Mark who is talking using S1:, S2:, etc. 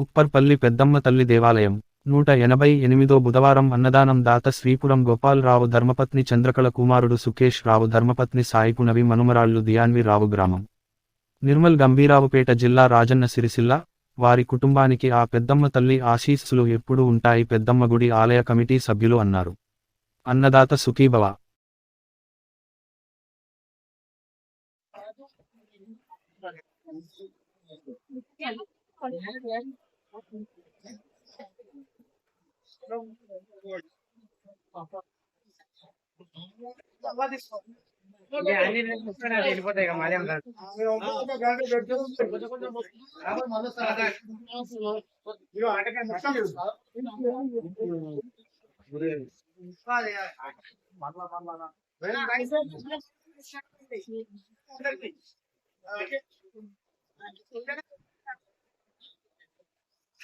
S1: ఉప్పర్పల్లి పెద్దమ్మ తల్లి దేవాలయం నూట ఎనభై ఎనిమిదో బుధవారం అన్నదానం దాత శ్రీపురం గోపాలరావు ధర్మపత్ని చంద్రకళ కుమారుడు సుకేష్ రావు ధర్మపత్ని సాయిపునవి మనుమరాళ్ళు దియాన్వి రావు గ్రామం. నిర్మల్ గంభీరావుపేట జిల్లా రాజన్న సిరిసిల్ల వారి కుటుంబానికి ఆ పెద్దమ్మ తల్లి ఆశీస్సులు ఎప్పుడూ ఉంటాయి పెద్దమ్మ గుడి ఆలయ కమిటీ సభ్యులు అన్నారు. అన్నదాత సుఖీభవ.
S2: వెళ్ళిపోతాయి